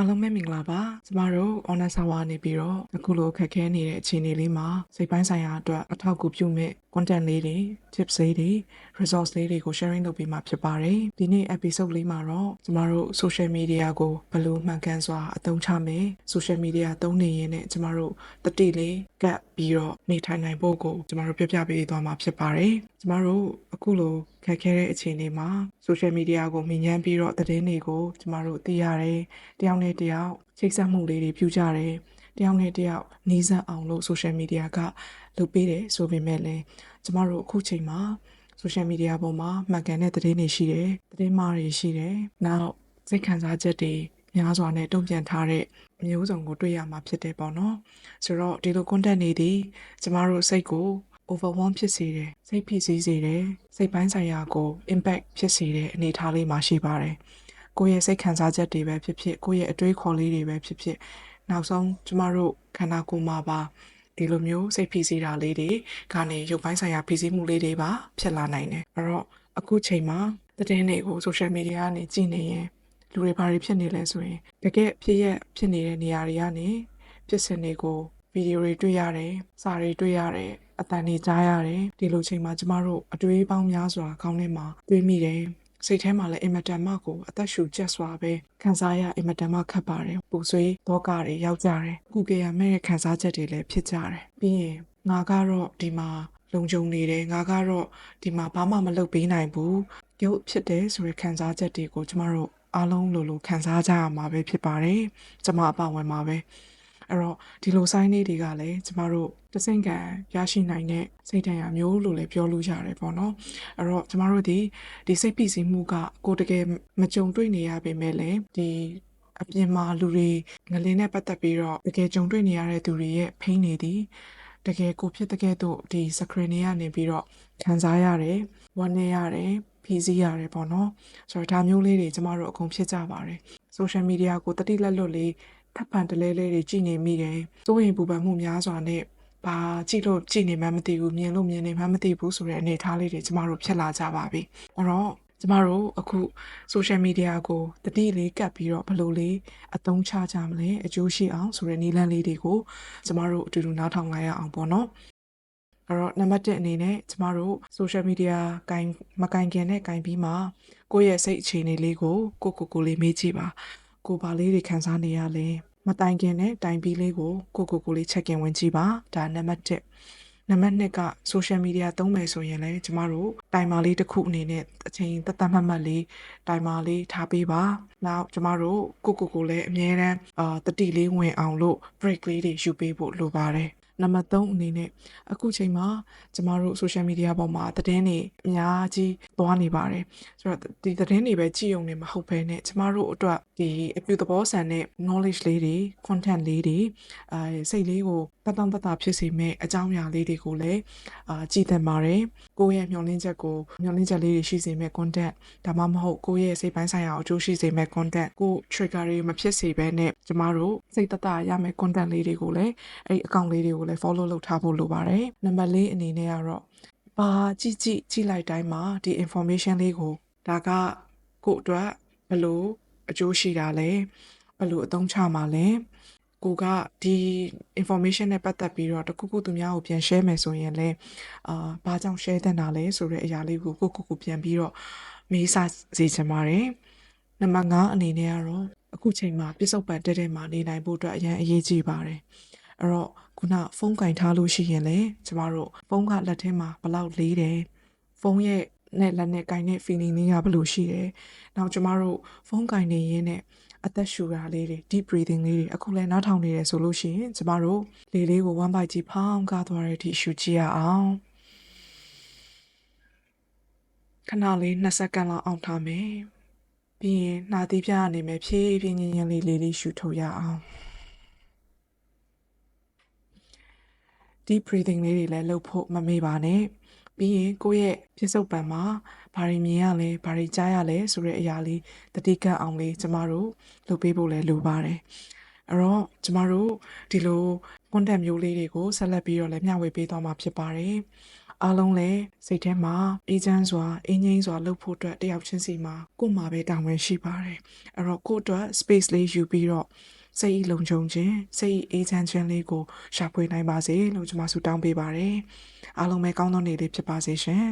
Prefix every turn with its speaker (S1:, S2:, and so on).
S1: အားလုံးပဲမင်္ဂလာပါကျမတို့ honor sawa နေပြီးတော့အခုလိုခက်ခဲနေတဲ့အခြေအနေလေးမှာစိတ်ပိုင်းဆိုင်ရာအတွက်အထောက်အကူပြုမဲ့ content လေးတွေ tips လေးတွေ resource လေးတွေကို sharing လုပ်ပေးမှာဖြစ်ပါတယ်ဒီနေ့ episode လေးမှာတော့ကျမတို့ social media ကိုဘယ်လိုမှန်ကန်စွာအသုံးချမယ် social media သုံးနေရင်းနဲ့ကျမတို့တတိလေးကပ်ပြီးတော့နေထိုင်နိုင်ဖို့ကိုကျမတို့ပြပြပေးသွားမှာဖြစ်ပါတယ်ကျမတို့အခုလိုခက်ခဲတဲ့အခြေအနေမှာ social media ကိုမြင်ញ្ပြီးတော့သတင်းတွေကိုကျမတို့သိရတယ်တယောက်နဲ့တယောက်ချိတ်ဆက်မှုလေးတွေပြုကြတယ် တယောက်နဲ့တယောက်နှီးစပ်အောင်လို့ social media ကလုပ်ပေးတယ်ဆိုပေမဲ့လည်းကျမတို့အခုချိန်မှာ social media ပေါ်မှာမှန်ကန်တဲ့သတင်းတွေရှိတယ်သတင်းမှားတွေရှိတယ်နောက်စိတ်ခံစားချက်တွေများစွာနဲ့တုံ့ပြန်ထားတဲ့မျိုးစုံကိုတွေ့ရမှာဖြစ်တယ်ပေါ့နော်ဆိုတော့ဒီလို content တွေဒီကျမတို့စိတ်ကို overwhelm ဖြစ်စေတယ်စိတ်ဖိစီးစေတယ်စိတ်ပိုင်းဆိုင်ရာကို impact ဖြစ်စေတဲ့အနေအထားလေးမှာရှိပါတယ်ကိုယ့်ရဲ့စိတ်ခံစားချက်တွေပဲဖြစ်ဖြစ်ကိုယ့်ရဲ့အတွေးခေါ်လေးတွေပဲဖြစ်ဖြစ် နောက်ဆုံးကျမတို့ခန္ဓာကိုယ်မှာပါဒီလိုမျိုးစိတ်ဖိစီးတာလေးတွေကနေရုပ်ပိုင်းဆိုင်ရာဖိစီးမှုလေးတွေပါဖြစ်လာနိုင်တယ်အဲ့တော့အခုချိန်မှာသတင်းတွေကို social media ကနေကြည့်နေရင်လူတွေဘာတွေဖြစ်နေလဲဆိုရင်တကယ်ဖြစ်ရဖြစ်နေတဲ့နေရာတွေကနေဖြစ်စဉ်တွေကိုဗီဒီယိုတွေတွေ့ရတယ်စာတွေတွေ့ရတယ်အတန်တွေကြားရတယ်ဒီလိုချိန်မှာကျမတို့အတွေးပေါင်းများစွာခေါင်းထဲမှာတွေးမိတယ် စိတ်ထဲမှာလည်းအင်မတန်မှကိုအသက်ရှူကျက်စွာပဲခံစားရအင်မတန်မှခက်ပါတယ်ပူဆွေးဒုက္ခတွေရောက်ကြတယ်ကုကေရမဲ့တဲ့ခံစားချက်တွေလည်းဖြစ်ကြတယ်ပြီးရင်ငါကတော့ဒီမှာလုံခြုံနေတယ်ငါကတော့ဒီမှာဘာမှမလုပ်ပေးနိုင်ဘူးရုပ်ဖြစ်တယ်ဆိုရခံစားချက်တွေကိုကျမတို့အားလုံးလိုလိုခံစားကြရမှာပဲဖြစ်ပါတယ်ကျမအပဝင်မှာပဲ အဲ့တော့ဒီလိုဆိုင်းလေးတွေကလည်းကျမတို့တဆင့်ကံရရှိနိုင်တဲ့စိတ်တရားမျိုးလို့လည်းပြောလို့ရတယ်ပေါ့နော်အဲ့တော့ကျမတို့ဒီဒီစိတ်ဖိစီးမှုကကိုတကယ်မကြုံတွေ့နေရပေမဲ့လည်းဒီအပြင်မှာလူတွေငလင်းနဲ့ပတ်သက်ပြီးတော့တကယ်ကြုံတွေ့နေရတဲ့သူတွေရဲ့ဖိနေသည်တကယ်ကိုဖြစ်တဲ့ကဲ့သို့ဒီ screen တွေကနေပြီးတော့ခံစားရတယ်ဝမ်းနည်းရတယ်ဖြည့်ဆည်းရတယ်ပေါ့နော်ဆိုတော့ဒါမျိုးလေးတွေကျမတို့အကုန်ဖြစ်ကြပါတယ် social media ကိုတတိလက်လွတ်လေးထပ်ပန်တလဲလဲတွေကြည်နေမိတယ်စိုးရင်ပူပန်မှုများစွာနဲ့ဘာကြည့်လို့ကြည်နေမှမသိဘူးမြင်လို့မြင်နေမှမသိဘူးဆိုတဲ့အနေအထားလေးတွေကျမတို့ဖြစ်လာကြပါပြီအဲ့တော့ကျမတို့အခု social media ကိုတတိလေးကပ်ပြီးတော့ဘယ်လိုလေးအသုံးချကြမလဲအကျိုးရှိအောင်ဆိုတဲ့နည်းလမ်းလေးတွေကိုကျမတို့အတူတူနားထောင်လိုက်ရအောင်ပေါ့နော်အဲ့တော့နံပါတ်1အနေနဲ့ကျမတို့ social media ကင်မကင်ခင်နဲ့ကင်ပြီးမှကိုယ့်ရဲ့စိတ်အခြေအနေလေးကိုကိုကိုကိုလေးမေးကြည့်ပါ ကိုဘာလေးတွေခံစားနေရလဲမတိုင်ခင်နဲ့တိုင်ပြီးလေးကိုကိုကိုကိုလေး check in ဝင်ကြည့်ပါဒါနံပါတ်1နံပါတ်2က social media သုံးမယ်ဆိုရင်လည်းကျမတို့တိုင်မာလေးတစ်ခုအနေနဲ့အချိန်တသက်မှတ်မှတ်လေးတိုင်မာလေးထားပေးပါနောက်ကျမတို့ကိုကိုကိုလည်းအများတန်းအာတတိလေးဝင်အောင်လို့ break လေးတွေယူပေးဖို့လိုပါတယ် နံပါတ်3အနေနဲ့အခုချိန်မှာကျမတို့ social media ပေါ်မှာသတင်းတွေအများကြီးသွားနေပါတယ်ဆိုတော့ဒီသတင်းတွေပဲကြည့်ုံနေမဟုတ်ဘဲနဲ့ကျမတို့အတွက်ဒီအပြုသဘောဆန်တဲ့ knowledge လေးတွေ content လေးတွေအဲစိတ်လေးကိုတတောင့်တတဖြစ်စေမဲ့အကြောင်းအရာလေးတွေကိုလည်းအာကြည်သင်ပါတယ်ကိုယ့်ရဲ့မျှော်လင့်ချက်ကိုမျှော်လင့်ချက်လေးတွေရှိစေမဲ့ content ဒါမှမဟုတ်ကိုယ့်ရဲ့စိတ်ပိုင်းဆိုင်ရာအကျိုးရှိစေမဲ့ content ကို trigger တွေမဖြစ်စေဘဲနဲ့ကျမတို့စိတ်တတရမဲ့ content လေးတွေကိုလည်းအဲ့ account လေးတွေကိုလည်း follow လုပ်ထားဖို့လိုပါတယ်နံပါတ်၄အနေနဲ့ကတော့ဘာကြည့်ကြည့်ကြည့်လိုက်တိုင်းမှာဒီ information လေးကိုဒါကကိုယ့်အတွက်ဘယ်လိုအကျိုးရှိတာလဲဘယ်လိုအသုံးချမှာလဲကိုကဒီ information နဲ့ပတ်သက်ပြီးတော့တခုခုသူများကိုပြန် share မယ်ဆိုရင်လည်းအာဘာကြောင့် share တဲ့တာလဲဆိုတဲ့အရာလေးကိုကိုကိုကိုပြန်ပြီးတော့မေးစစေချင်ပါတယ်နံပါတ်5အနေနဲ့ကတော့အခုချိန်မှာပြစ္ဆုတ်ပံတက်တဲ့မှာနေနိုင်ဖို့အတွက်အရင်အရေးကြီးပါတယ်အဲ့တော့ ခုနဖုန်းကင်ထားလို့ရှိရင်လေကျမတို့ဖုန်းကလက်ထဲမှာဘလောက်လေးတယ်ဖုန်းရဲ့နဲ့လက်နဲ့ကင်တဲ့ feeling လေးကဘယ်လိုရှိတယ်။နောက်ကျမတို့ဖုန်းကင်နေရင်းနဲ့အသက်ရှူတာလေးတွေ deep breathing လေးတွေအခုလည်းနားထောင်နေတယ်ဆိုလို့ရှိရင်ကျမတို့လေလေးကို one bite ကြီးဖောင်းကားသွားတဲ့အထိရှူကြည့်ရအောင်ခဏလေး2စက္ကန့်လောက်အောင်ထားမယ်ပြီးရင်နှာသီးပြကနေမယ်ဖြည်းဖြည်းညင်ညင်လေးလေးလေးရှူထုတ်ရအောင် deep breathing လေးတွေလည်းလုပ်ဖို့မမေ့ပါနဲ့ပြီးရင်ကိုယ့်ရဲ့ပြစ္ဆုတ်ပံမှာဘာတွေမြင်ရလဲဘာတွေကြားရလဲဆိုတဲ့အရာလေးတတိကတ်အောင်လေးကျမတို့လုပ်ပေးဖို့လည်းလိုပါတယ်အဲ့တော့ကျမတို့ဒီလို content မျိုးလေးတွေကိုဆက်လက်ပြီးတော့လည်းမျှဝေပေးသွားမှာဖြစ်ပါတယ်အားလုံးလည်းစိတ်ထဲမှာအေးချမ်းစွာအင်းငိမ့်စွာလှုပ်ဖို့အတွက်တယောက်ချင်းစီမှာကိုယ်မှာပဲတာဝန်ရှိပါတယ်အဲ့တော့ကိုယ့်အတွက် space လေးယူပြီးတော့ စိတ်အလုံးချုံခြင်းစိတ်အေးချမ်းခြင်းလေးကိုရှာဖွေနိုင်ပါစေလို့ကျွန်မဆုတောင်းပေးပါတယ်အားလုံးပဲကောင်းသောနေ့လေးဖြစ်ပါစေရှင်